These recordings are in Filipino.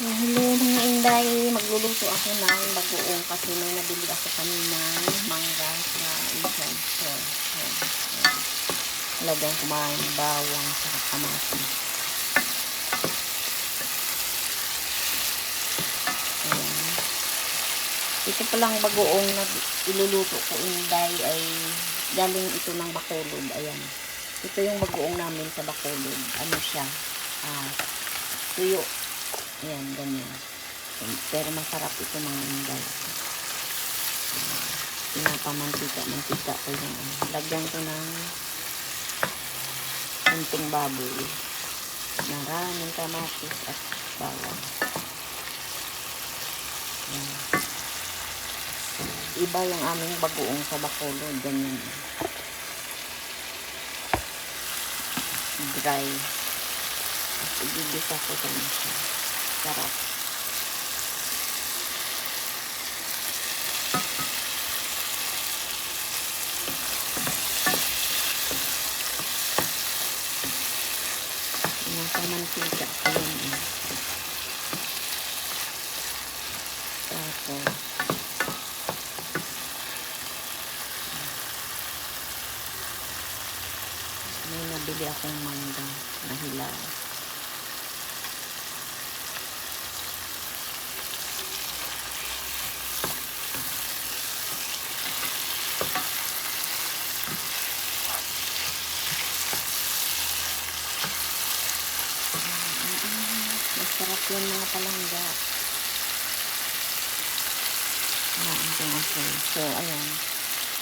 Hello mga inday, magluluto ako ng bagoong kasi may nabili ako kanina mangga sa Asian store. Lagyan ko mga bawang sa kamatis. Ayan. Ito palang bagoong na iluluto ko inday ay galing ito ng Bacolod. Ayan. Ito yung bagoong namin sa Bacolod. Ano siya? Ah, tuyo. Ayan, ganyan. Pero masarap ito mga inday. Pinapamantika, mantika ko yung ano. Lagyan ko ng kunting baboy. Maraming kamatis at bawang. Ayan. Iba yung aming bagoong sa Bacolod. Ganyan. Dry. At igigisa ko ganyan siya. Sarap. Nasa mantika ko yun eh. Tapos, may nabili akong mangga na hilaw. Masarap yung mga palangga. Naanting ako. So, ayan.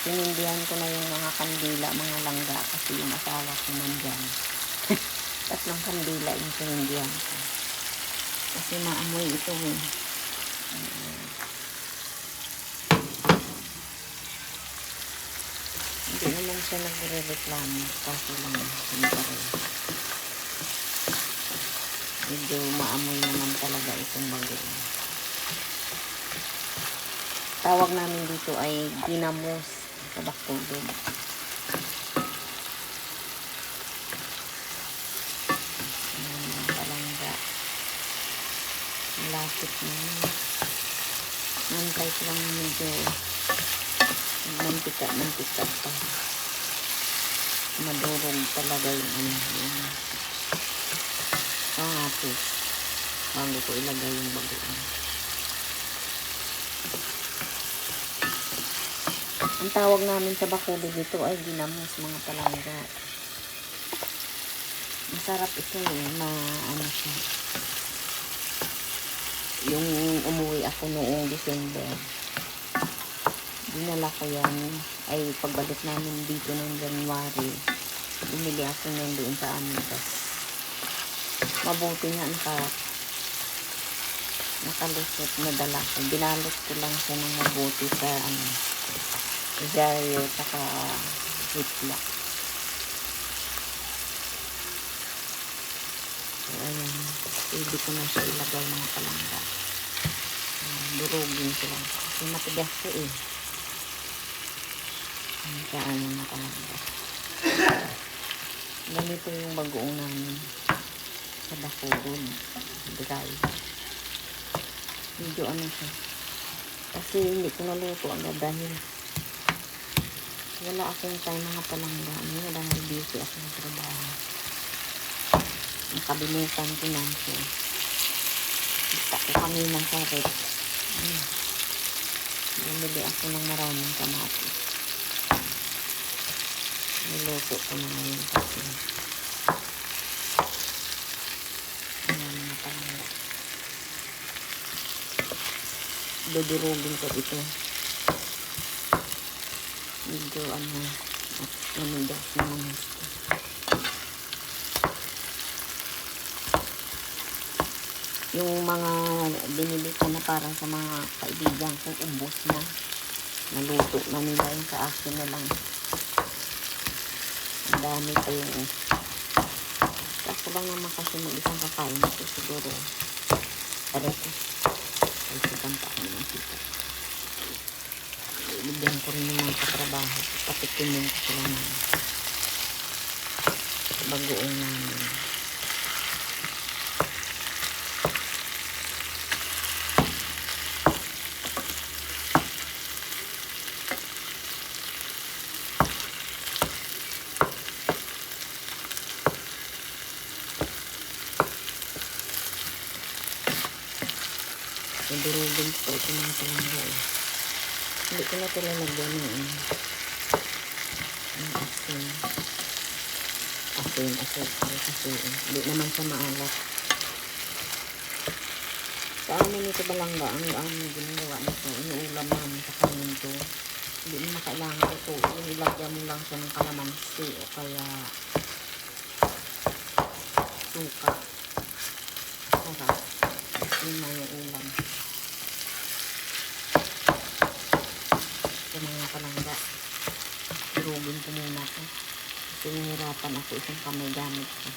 Sinindihan ko na yung mga kandila, mga langga. Kasi yung asawa ko nandyan. Tatlong kandila yung sinindihan ko. Kasi maamoy ito eh. Ayan. Hindi naman siya nagre-reklamo. Kaso lang, hindi rin. Medyo maamoy naman talaga itong bago. Tawag namin dito ay ginamos sa ang palangga. Malapit na. Nantay ko lang medyo mantika-mantika pa. Madurog talaga yung ano. Pangatis bago ko ilagay yung bagoong. Ang tawag namin sa Bacolod dito ay ginamos mga palangga. Masarap ito eh, na ano siya. Yung umuwi ako noong December, dinala ko yan, ay pagbalik namin dito noong January, bumili ako yan doon sa amin. Tapos, mabuti nga naka nakalusot na dala ko. Binalot ko lang siya ng mabuti sa ano, Zario saka ziplock. So, ayan. Pwede ko na siya ilagay mga palangga. Ayan, durugin ko lang. Kasi matigas ko eh. Ayan, saan yung mga palangga. Ganito yung bagoong namin sa Bacolod. Dry. Medyo ano siya. Kasi hindi ko naluto agad dahil wala akong time mga palangga. Ano dahil busy ako sa trabaho. Nakalimutan ko na siya. Kita ko kanina sa rep. Hmm. Bumili ako ng maraming kamatis. Niluto ko na ngayon kasi Ayan, mga palangga. Dudurugin ko ito. Medyo ano, at namigas naman ito. Yung mga binili ko na para sa mga kaibigan ko, ubos na. Naluto na nila yung sa na lang. Ang dami pa yung Ako lang naman kasi mag-isang kakain ito siguro. Pero sigang pa ako ng sita. Ibigyan ko rin yung mga katrabaho. Patikimin ko sila ng bagoong namin. Yung durugin ko ito mga palangga eh. Hindi ko na ito lalagyan ng ano. Ng asin. Asin, kasi eh. Hindi naman siya maalat. Sa amin ito balangga, ang amin ginagawa nito, inuulam namin sa kanin to. Hindi mo na kailangan ito. Inilagyan mo lang siya ng kalamansi o kaya suka. Sarap. Yun na yung ulam. Ito mga palangga. Durugin ko muna to. Kasi nahirapan ako isang kamay gamit ko.